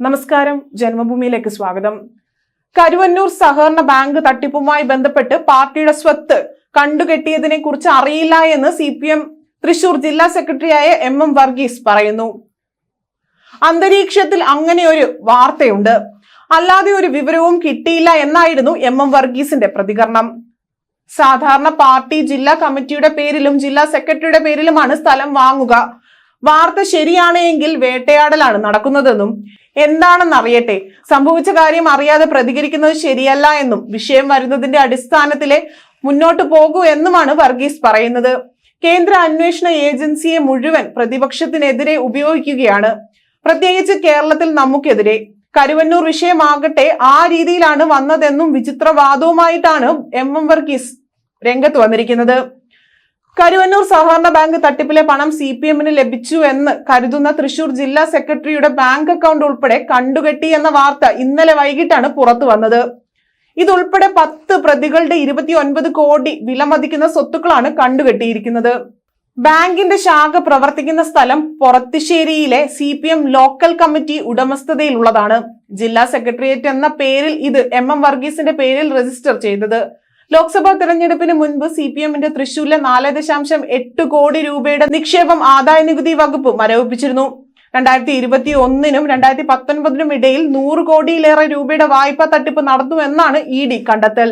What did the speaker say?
നമസ്കാരം. ജന്മഭൂമിയിലേക്ക് സ്വാഗതം. കരുവന്നൂർ സഹകരണ ബാങ്ക് തട്ടിപ്പുമായി ബന്ധപ്പെട്ട് പാർട്ടിയുടെ സ്വത്ത് കണ്ടുകെട്ടിയതിനെ കുറിച്ച് അറിയില്ല എന്ന് സി പി എം തൃശൂർ ജില്ലാ സെക്രട്ടറിയായ എം എം വർഗീസ് പറയുന്നു. അന്തരീക്ഷത്തിൽ അങ്ങനെ ഒരു വാർത്തയുണ്ട്. അല്ലാതെ ഒരു വിവരവും കിട്ടിയില്ല എന്നായിരുന്നു എം എം വർഗീസിന്റെ പ്രതികരണം. സാധാരണ പാർട്ടി ജില്ലാ കമ്മിറ്റിയുടെ പേരിലും ജില്ലാ സെക്രട്ടറിയുടെ പേരിലുമാണ് സ്ഥലം വാങ്ങുക. വാർത്ത ശരിയാണെങ്കിൽ വേട്ടയാടലാണ് നടക്കുന്നതെന്നും എന്താണെന്ന് അറിയട്ടെ? സംഭവിച്ച കാര്യം അറിയാതെ പ്രതികരിക്കുന്നത് ശരിയല്ല എന്നും വിഷയം വരുന്നതിന്റെ അടിസ്ഥാനത്തിലെ മുന്നോട്ട് പോകൂ എന്നുമാണ് വർഗീസ് പറയുന്നത്. കേന്ദ്ര അന്വേഷണ ഏജൻസിയെ മുഴുവൻ പ്രതിപക്ഷത്തിനെതിരെ ഉപയോഗിക്കുകയാണ്. പ്രത്യേകിച്ച് കേരളത്തിൽ നമുക്കെതിരെ. കരുവന്നൂർ വിഷയമാകട്ടെ ആ രീതിയിലാണ് വന്നതെന്നും വിചിത്രവാദവുമായിട്ടാണ് എം എം വർഗീസ് രംഗത്ത് വന്നിരിക്കുന്നത്. കരുവന്നൂർ സഹകരണ ബാങ്ക് തട്ടിപ്പിലെ പണം സി പി എമ്മിന് ലഭിച്ചു എന്ന് കരുതുന്ന തൃശൂർ ജില്ലാ സെക്രട്ടറിയുടെ ബാങ്ക് അക്കൗണ്ട് ഉൾപ്പെടെ കണ്ടുകെട്ടി എന്ന വാർത്ത ഇന്നലെ വൈകിട്ടാണ് പുറത്തു വന്നത്. ഇതുൾപ്പെടെ പത്ത് പ്രതികളുടെ ഇരുപത്തിയൊൻപത് കോടി വിലമതിക്കുന്ന സ്വത്തുക്കളാണ് കണ്ടുകെട്ടിയിരിക്കുന്നത്. ബാങ്കിന്റെ ശാഖ പ്രവർത്തിക്കുന്ന സ്ഥലം പൊറത്തിശ്ശേരിയിലെ C P M local committee ഉടമസ്ഥതയിലുള്ളതാണ്. ജില്ലാ സെക്രട്ടേറിയറ്റ് എന്ന പേരിൽ ഇത് എം എം വർഗീസിന്റെ പേരിൽ രജിസ്റ്റർ ചെയ്തത്. ലോക്സഭാ തെരഞ്ഞെടുപ്പിന് മുൻപ് സി പി എമ്മിന്റെ തൃശൂരിലെ നാല് ദശാംശം എട്ട് കോടി രൂപയുടെ നിക്ഷേപം ആദായ നികുതി വകുപ്പ് മരവിപ്പിച്ചിരുന്നു. രണ്ടായിരത്തി ഇരുപത്തി ഒന്നിനും രണ്ടായിരത്തി പത്തൊൻപതിനും ഇടയിൽ നൂറ് കോടിയിലേറെ രൂപയുടെ വായ്പാ തട്ടിപ്പ് നടന്നു എന്നാണ് ഇ ഡി കണ്ടെത്തൽ.